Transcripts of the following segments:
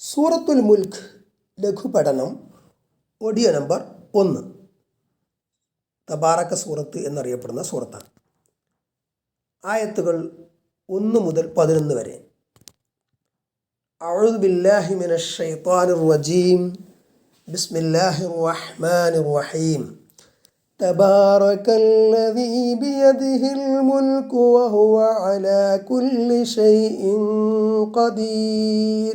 സൂറത്തുൽ മുൽക്ക് ലഘുപഠനം ഒഡിയോ നമ്പർ ഒന്ന് തബാറക്ക സൂറത്ത് എന്നറിയപ്പെടുന്ന സൂറത്താണ് ആയത്തുകൾ ഒന്ന് മുതൽ പതിനൊന്ന് വരെ أعوذ بالله من الشيطان الرجيم بسم الله الرحمن الرحيم تبارك الذي بيده الملك وهو على كل شيء قدير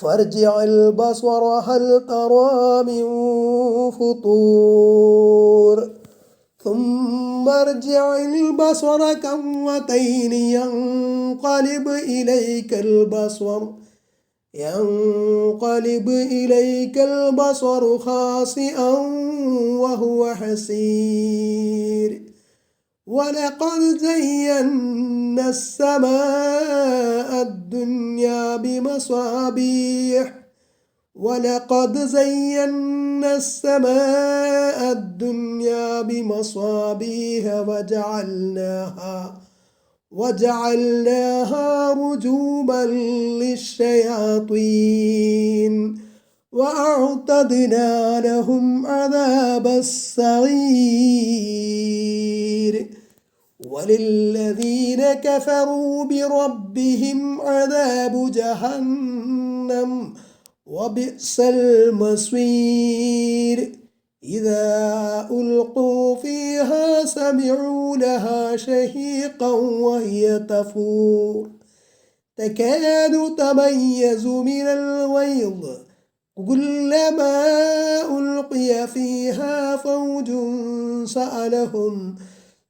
فارجع البصر هل ترى من فطور؟ ثم ارجع البصر كرتين ينقلب إليك البصر ينقلب إليك البصر خاسئا وهو حسير. ولقد زينا السماء الدنيا بمصابيح. ولقد زينا السماء الدنيا بمصابيح وجعلناها وجعلناها رجوما للشياطين. وأعتدنا لهم عذاب السعير. وللذين كفروا بربهم عذاب جهنم وبئس المصير. إذا ألقوا فيها سمعوا لها شهيقا وهي تفور. تكاد تميز من الغيظ. كلما ألقي فيها فوج سألهم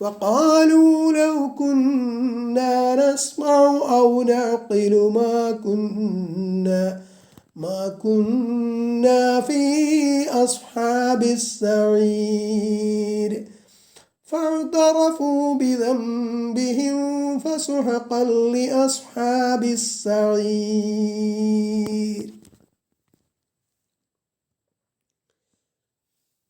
وقالوا لو كنا نسمع أو نعقل ما كنا ما كنا في أصحاب السعير. فاعترفوا بذنبهم فسحقا لأصحاب السعير.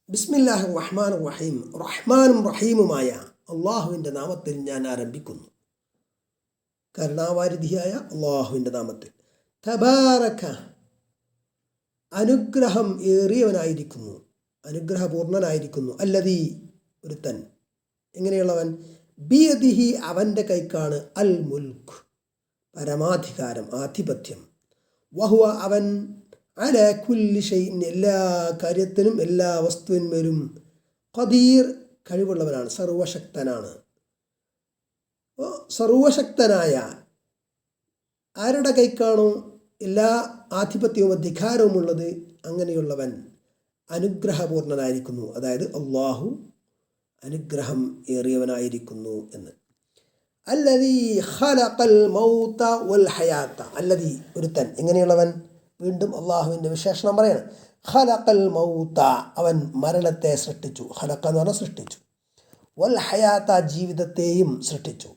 بسم الله الرحمن الرحيم. رحمن رحيم مايا അള്ളാഹുവിന്റെ നാമത്തിൽ ഞാൻ ആരംഭിക്കുന്നു. കരുണാവാരിധിയായ അള്ളാഹുവിന്റെ നാമത്തിൽ. തബാറക്ക അനുഗ്രഹം ഏറിയവനായിരിക്കുന്നു. അനുഗ്രഹപൂർണനായിരിക്കുന്നു. അല്ലതി ഒരുത്തൻ. എങ്ങനെയുള്ളവൻ? ബിയദിഹി അവന്റെ കൈക്കാണ് അൽ മുൽഖ് പരമാധികാരം ആധിപത്യം. വഹുവ അവൻ അല കുല്ലി ഷെയ്ൻ എല്ലാ കാര്യത്തിനും എല്ലാ വസ്തുവിന്മേലും ഖദീർ കഴിവുള്ളവനാണ് സർവശക്തനാണ് അപ്പോൾ സർവശക്തനായ ആരുടെ കൈക്കാണോ എല്ലാ ആധിപത്യവും അധികാരവും ഉള്ളത് അങ്ങനെയുള്ളവൻ അനുഗ്രഹപൂർണനായിരിക്കുന്നു. അതായത് അള്ളാഹു അനുഗ്രഹം ഏറിയവനായിരിക്കുന്നു എന്ന്. അല്ലതി ഖലഖൽ മൗത വൽ ഹയാത്ത. അല്ലതി ഒരുത്തൻ. എങ്ങനെയുള്ളവൻ? വീണ്ടും അള്ളാഹുവിന്റെ വിശേഷണം പറയാണ്. ഖലഖൽ മൗത അവൻ മരണത്തെ സൃഷ്ടിച്ചു. ഖലഖ എന്ന് പറഞ്ഞാൽ സൃഷ്ടിച്ചു. വൽ ഹയാത്ത ജീവിതത്തെയും സൃഷ്ടിച്ചു.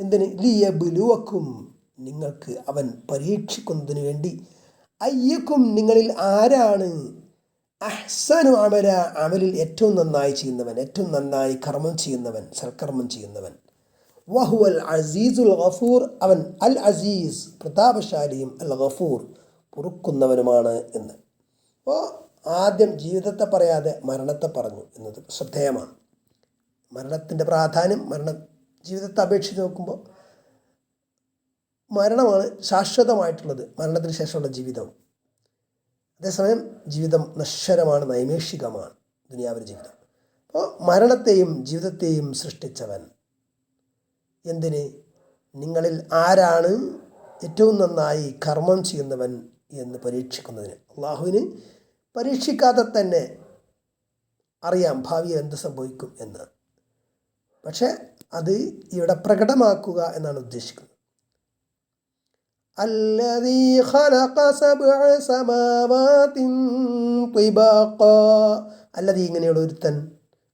എന്തിന്? ലിയബിലുവക്കും. നിങ്ങൾക്ക് അവൻ പരീക്ഷിക്കുന്നതിന് വേണ്ടി. അയ്യക്കും നിങ്ങളിൽ ആരാണ്? അഹ്സനു അമല. അമലിൽ ഏറ്റവും നന്നായി ചെയ്യുന്നവൻ. ഏറ്റവും നന്നായി കർമ്മം ചെയ്യുന്നവൻ. സൽക്കർമ്മം ചെയ്യുന്നവൻ. വഹു അൽ അസീസുൽ ഗഫൂർ. അവൻ അൽ അസീസ്. പ്രതാപശാലിയും അൽ ഗഫൂർ. പൊറുക്കുന്നവനുമാണ് എന്ന്. അപ്പോൾ ആദ്യം ജീവിതത്തെ പറയാതെ മരണത്തെ പറഞ്ഞു എന്നത് ശ്രദ്ധേയമാണ്. മരണത്തിന്റെ പ്രാധാന്യം മരണ ജീവിതത്തെ അപേക്ഷിച്ച് നോക്കുമ്പോൾ മരണമാണ് ശാശ്വതമായിട്ടുള്ളത് മരണത്തിന് ശേഷമുള്ള ജീവിതം. അതേസമയം ജീവിതം നശ്വരമാണ് നൈമേഷികമാണ് ദുനിയാവിന്റെ ജീവിതം. അപ്പോൾ മരണത്തെയും ജീവിതത്തെയും സൃഷ്ടിച്ചവൻ എന്തിന്? നിങ്ങളിൽ ആരാണ് ഏറ്റവും നന്നായി കർമ്മം ചെയ്യുന്നവൻ എന്ന് പരീക്ഷിക്കുന്നതിന് അള്ളാഹുവിന് പരീക്ഷിക്കാതെ തന്നെ അറിയാം ഭാവിയിൽ എന്ത് സംഭവിക്കും എന്ന് പക്ഷെ അത് ഇവിടെ പ്രകടമാക്കുക എന്നാണ് ഉദ്ദേശിക്കുന്നത് الذي خلق سبع سماوات طباقا الذي ഇങ്ങനെയുള്ള ഒരുത്തൻ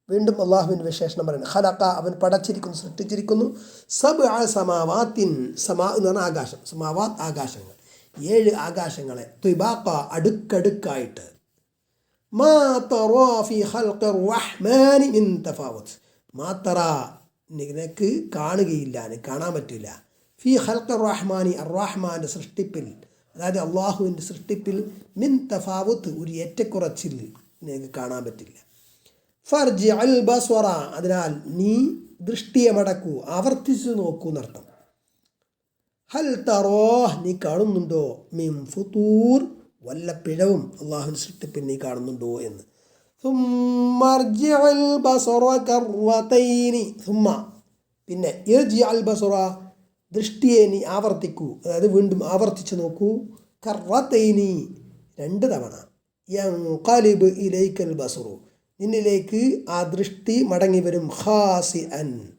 വീണ്ടും അള്ളാഹുവിൻ്റെ വിശേഷണം പറയുന്നത് ഖലക്ക അവൻ പടച്ചിരിക്കുന്നു സൃഷ്ടിച്ചിരിക്കുന്നു സബ് ആ സമാവാത്തിൻ സമാ എന്ന് പറഞ്ഞാൽ ആകാശം സമാവാത്ത് ആകാശങ്ങൾ ഏഴ് ആകാശങ്ങളെ ത്വിബാക്ക അടുക്കടുക്കായിട്ട്. നിനക്ക് കാണുകയില്ല കാണാൻ പറ്റില്ല. ഫി ഹൽക്കർ റഹ്മാനി അർ സൃഷ്ടിപ്പിൽ അതായത് അള്ളാഹുവിന്റെ സൃഷ്ടിപ്പിൽ മിൻ തഫാവുത്ത് ഒരു ഏറ്റക്കുറച്ചിൽ നിനക്ക് കാണാൻ പറ്റില്ല. ഫർജി അൽ ബസ്വറ അതിനാൽ നീ ദൃഷ്ടിയെ മടക്കൂ ആവർത്തിച്ചു നോക്കൂ എന്നർത്ഥം. ഹൽ തറോ നീ കാണുന്നുണ്ടോ? മിം ഫുതൂർ. വല്ല പിഴവും അള്ളാഹു സൃഷ്ടിപ്പിൻ നീ കാണുന്നുണ്ടോ എന്ന്. പിന്നെ അൽ ബസറ ദൃഷ്ടിയെ നീ ആവർത്തിക്കൂ. അതായത് വീണ്ടും ആവർത്തിച്ചു നോക്കൂ. കറത്തൈനി രണ്ട് തവണ. ഇലൈക്കൽ ബസറു. നിന്നിലേക്ക് ആ ദൃഷ്ടി മടങ്ങി വരും. ഹാസി അൻ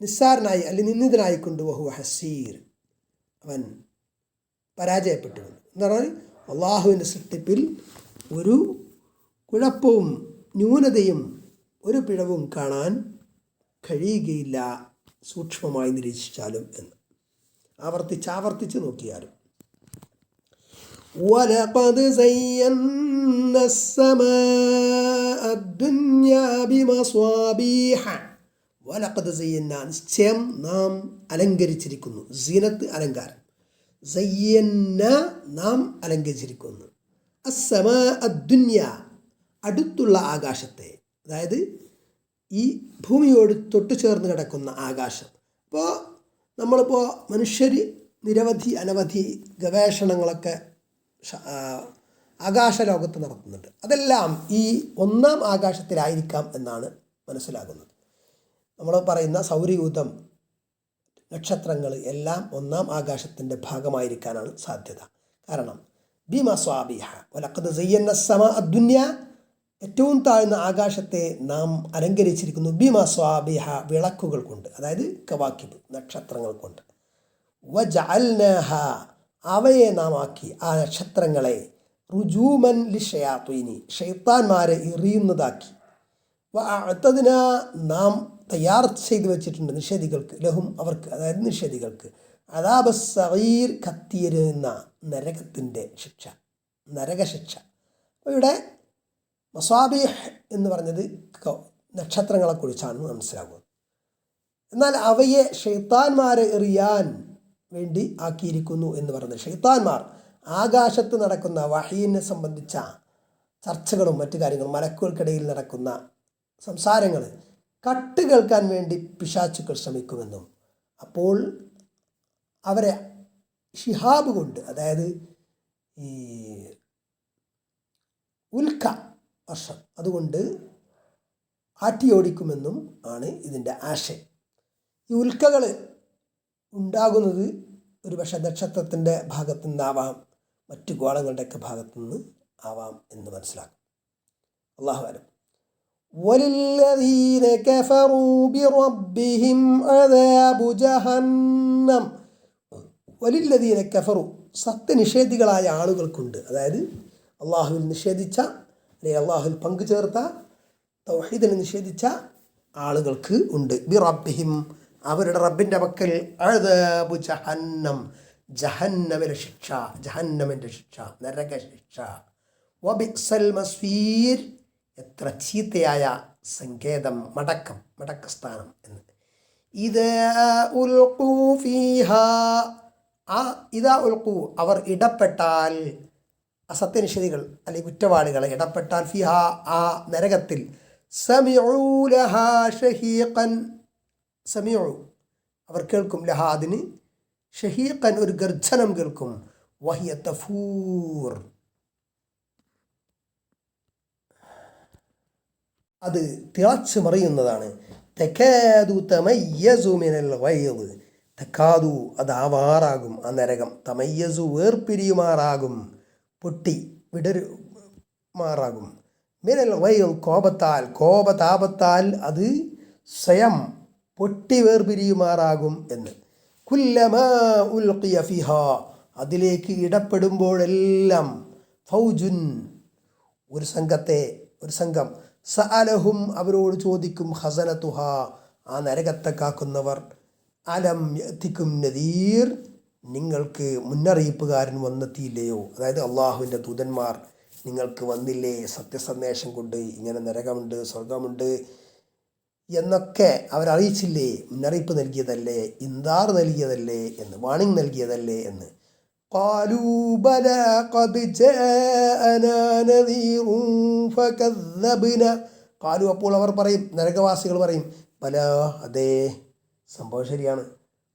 നിസ്സാരനായി അല്ലെങ്കിൽ നിന്ദിതനായിക്കൊണ്ട് വഹു ഹസീർ അവൻ പരാജയപ്പെട്ടു എന്ന് പറഞ്ഞാൽ അള്ളാഹുവിൻ്റെ സൃഷ്ടിപ്പിൽ ഒരു കുഴപ്പവും ന്യൂനതയും ഒരു പിഴവും കാണാൻ കഴിയുകയില്ല സൂക്ഷ്മമായി നിരീക്ഷിച്ചാലും എന്ന് ആവർത്തിച്ച് ആവർത്തിച്ച് നോക്കിയാലും ولقد زينا السماء الدنيا بمصابيح വലക്കത് സയ്യന്ന നിശ്ചയം നാം അലങ്കരിച്ചിരിക്കുന്നു. സീനത്ത് അലങ്കാരം. സയ്യന്ന നാം അലങ്കരിച്ചിരിക്കുന്നു. അസമ അദ്ദുന്യ അടുത്തുള്ള ആകാശത്തെ. അതായത് ഈ ഭൂമിയോട് തൊട്ടു ചേർന്ന് കിടക്കുന്ന ആകാശം. അപ്പോൾ നമ്മളിപ്പോൾ മനുഷ്യർ നിരവധി അനവധി ഗവേഷണങ്ങളൊക്കെ ആകാശ ലോകത്ത് നടത്തുന്നുണ്ട്. അതെല്ലാം ഈ ഒന്നാം ആകാശത്തിലായിരിക്കാം എന്നാണ് മനസ്സിലാകുന്നത്. നമ്മൾ പറയുന്ന സൗരയൂഥം നക്ഷത്രങ്ങൾ എല്ലാം ഒന്നാം ആകാശത്തിന്റെ ഭാഗമായിരിക്കാനാണ് സാധ്യത. കാരണം ഭീമ സ്വാഭിഹ ഒലക്കത് സയ്യന്ന സമ അദ്ദുന്യ ഏറ്റവും താഴ്ന്ന ആകാശത്തെ നാം അലങ്കരിച്ചിരിക്കുന്നു ഭീമ സ്വാഭിഹ വിളക്കുകൾ കൊണ്ട് അതായത് കവാക്കിബ് നക്ഷത്രങ്ങൾ കൊണ്ട്. വ വജഅൽനാഹ അവയെ നാം ആക്കി ആ നക്ഷത്രങ്ങളെ റുജൂമൻ ലിഷയാത്വീനി ഷെയ്ത്താന്മാരെ എറിയുന്നതാക്കി. അടുത്തതിനാ നാം തയ്യാർ ചെയ്തു വെച്ചിട്ടുണ്ട് നിഷേധികൾക്ക് ലഹും അവർക്ക് അതായത് നിഷേധികൾക്ക്. അതാബ സഗീർ കത്തിയെരുന്ന നരകത്തിന്റെ ശിക്ഷ നരകശിക്ഷ അപ്പോൾ ഇവിടെ മസാബിഹ് എന്ന് പറഞ്ഞത് നക്ഷത്രങ്ങളെക്കുറിച്ചാണ് മനസ്സിലാകുന്നത്. എന്നാൽ അവയെ ഷെയ്ത്താൻമാരെ എറിയാൻ വേണ്ടി ആക്കിയിരിക്കുന്നു എന്ന് പറയുന്നത് ഷെയ്ത്താന്മാർ ആകാശത്ത് നടക്കുന്ന വഹീനെ സംബന്ധിച്ച ചർച്ചകളും മറ്റു കാര്യങ്ങളും മലക്കുകൾക്കിടയിൽ നടക്കുന്ന സംസാരങ്ങൾ കട്ട് കേൾക്കാൻ വേണ്ടി പിശാച്ചുക്കൾ ശ്രമിക്കുമെന്നും അപ്പോൾ അവരെ ഷിഹാബ് കൊണ്ട് അതായത് ഈ ഉൽക്ക വർഷം അതുകൊണ്ട് ആട്ടിയോടിക്കുമെന്നും ആണ് ഇതിന്റെ ആശയം. ഈ ഉൽക്കകൾ ഉണ്ടാകുന്നത് ഒരു പക്ഷേ നക്ഷത്രത്തിന്റെ ഭാഗത്തു നിന്നാവാം മറ്റു ഗോളങ്ങളുടെയൊക്കെ ഭാഗത്തു നിന്ന് ആവാം എന്ന് മനസ്സിലാക്കും. അള്ളാഹു وللذين كفروا بربهم عذاب جهنم വലില്ലതീനെ കഫറു സത്യനിഷേധികളായ ആളുകൾക്കുണ്ട് അതായത് അള്ളാഹുവിൽ നിഷേധിച്ച അല്ലെങ്കിൽ അള്ളാഹുവിൽ പങ്കുചേർത്ത തൗഹീദിനെ നിഷേധിച്ച ആളുകൾക്ക് ഉണ്ട് ബി റബ്ബിഹിം അവരുടെ റബ്ബിൻ്റെ പക്കൽ അഴതാബു ജഹന്നം ജഹന്നമിലെ ശിക്ഷ ജഹന്നമിൻ്റെ ശിക്ഷ നരക ശിക്ഷ വബിക്സൽ മസ്വീർ എത്ര ചീത്തയായ സങ്കേതം മടക്കം മടക്കസ്ഥാനം എന്ന്. ഇത് ആ ഇതാ ഉൽഖൂ. അവർ ഇടപെട്ടാൽ അസത്യനിഷേധികൾ അല്ലെങ്കിൽ കുറ്റവാളികൾ ഇടപെട്ടാൽ ഫിഹ ആ നരകത്തിൽ അവർ കേൾക്കും ലഹ അതിന്. ഷഹീഖൻ ഒരു ഗർജനം കേൾക്കും. വഹിയ തഫൂർ. അത് തിളച്ച് മറിയുന്നതാണ്. തെക്കാതു തമയ്യസു മിനൽ ഗൈദ് തെക്കാതു അത് ആവാറാകും ആ നരകം. തമയ്യസു വേർപിരിയുമാറാകും. പൊട്ടി വിടരു മാറാകും മിനൽ വയൽ കോപത്താൽ. കോപതാപത്താൽ അത് സ്വയം പൊട്ടി വേർപിരിയുമാറാകും എന്ന്. കുല്ലമാ ഫിഹ. അതിലേക്ക് ഇടപെടുമ്പോഴെല്ലാം ഫൗജുൻ. ഒരു സംഘത്തെ ഒരു സംഘം സഅലഹും അവരോട് ചോദിക്കും ഹസനത്തുഹ ആ നരകത്തെ കാക്കുന്നവർ അലം എത്തിക്കും നദീർ നിങ്ങൾക്ക് മുന്നറിയിപ്പുകാരൻ വന്നെത്തിയില്ലയോ? അതായത് അള്ളാഹുവിന്റെ ദൂതന്മാർ നിങ്ങൾക്ക് വന്നില്ലേ? സത്യസന്ദേശം കൊണ്ട് ഇങ്ങനെ നരകമുണ്ട് സ്വർഗമുണ്ട് എന്നൊക്കെ അവരറിയിച്ചില്ലേ? മുന്നറിയിപ്പ് നൽകിയതല്ലേ? ഇന്താർ നൽകിയതല്ലേ? എന്ന് വാണിംഗ് നൽകിയതല്ലേ? എന്ന്. قالوا بلى قد جاءنا نذير فكذبنا قالوا അപ്പോൾ അവർ പറയും നരകവാസികൾ പറയും പല അതെ സംഭവം ശരിയാണ്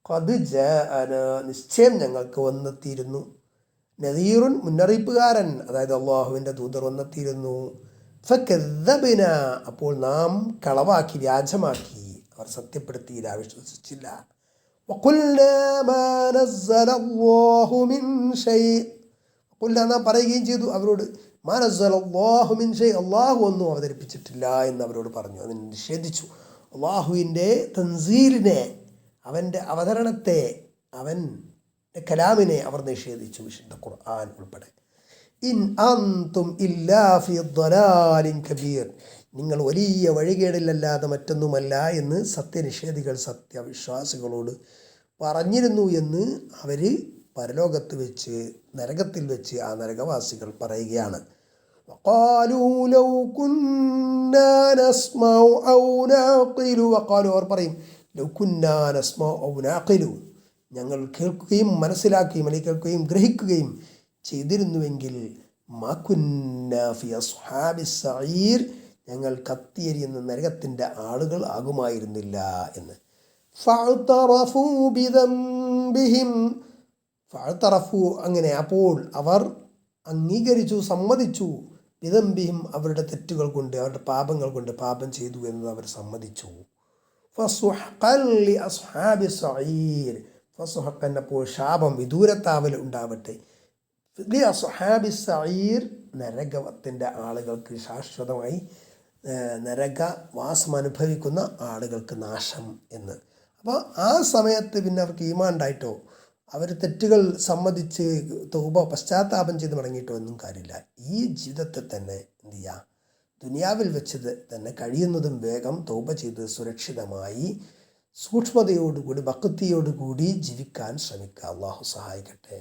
കത് ജാന നിശ്ചയം ഞങ്ങൾക്ക് വന്നെത്തിയിരുന്നു നദീറുൻ മുന്നറിയിപ്പുകാരൻ അതായത് അള്ളാഹുവിൻ്റെ ദൂതർ വന്നെത്തിയിരുന്നു ഫക്കദ്ദബിന അപ്പോൾ നാം കളവാക്കി വ്യാജമാക്കി അവർ സത്യപ്പെടുത്തിയില്ല വിശ്വസിച്ചില്ല وقلنا ما نزل الله من شيء وقلنا നാം പറയുകയും ചെയ്തു അവരോട് മാ നസ്സല അല്ലാഹു മിൻ ഷൈ അള്ളാഹു ഒന്നും അവതരിപ്പിച്ചിട്ടില്ല എന്ന് അവരോട് പറഞ്ഞു അതിന് നിഷേധിച്ചു അള്ളാഹുവിൻ്റെ തൻസീലിനെ അവൻ്റെ അവതരണത്തെ അവൻ കലാമിനെ അവർ നിഷേധിച്ചു വിശുദ്ധ ഖുർആൻ ഉൾപ്പെടെ ഇൻ അന്തും ഇല്ലാ ഫി ضلال കബീർ നിങ്ങൾ വലിയ വഴികേടിലല്ലാതെ മറ്റൊന്നുമല്ല എന്ന് സത്യനിഷേധികൾ സത്യവിശ്വാസികളോട് പറഞ്ഞിരുന്നു എന്ന് അവർ പരലോകത്ത് വെച്ച് നരകത്തിൽ വെച്ച് ആ നരകവാസികൾ പറയുകയാണ്. അവർ പറയും ഞങ്ങൾ കേൾക്കുകയും മനസ്സിലാക്കുകയും അല്ലെങ്കിൽ കേൾക്കുകയും ഗ്രഹിക്കുകയും ചെയ്തിരുന്നുവെങ്കിൽ മാക്കുന്നാഫിയ സുഹാബി ഞങ്ങൾ കത്തിയെരിയുന്ന നരകത്തിന്റെ ആളുകൾ ആകുമായിരുന്നില്ല എന്ന്. ഫഅ്തറഫൂ അങ്ങനെ അപ്പോൾ അവർ അംഗീകരിച്ചു സമ്മതിച്ചു. ബിദംബിഹിം അവരുടെ തെറ്റുകൾ കൊണ്ട് അവരുടെ പാപങ്ങൾ കൊണ്ട് പാപം ചെയ്തു എന്നത് അവർ സമ്മതിച്ചു. അപ്പോൾ ശാപം വിദൂരത്താവൽ ഉണ്ടാവട്ടെ. അസ്ഹാബി സഈർ നരകത്തിന്റെ ആളുകൾക്ക് ശാശ്വതമായി ഏഹ്, നരകവാസം അനുഭവിക്കുന്ന ആളുകൾക്ക് നാശം എന്ന്. അപ്പോൾ ആ സമയത്ത് പിന്നെ അവർക്ക് ഈമാണ്ടായിട്ടോ അവർ തെറ്റുകൾ സമ്മതിച്ച് തൗബ പശ്ചാത്താപം ചെയ്ത് മടങ്ങിയിട്ടോ ഒന്നും കാര്യമില്ല. ഈ ജീവിതത്തെ തന്നെ എന്ത് ചെയ്യുക ദുനിയാവിൽ വെച്ച് തന്നെ കഴിയുന്നതും വേഗം തൗബ ചെയ്ത് സുരക്ഷിതമായി സൂക്ഷ്മതയോടുകൂടി ഭക്തിയോടുകൂടി ജീവിക്കാൻ ശ്രമിക്കുക. അള്ളാഹു സഹായിക്കട്ടെ.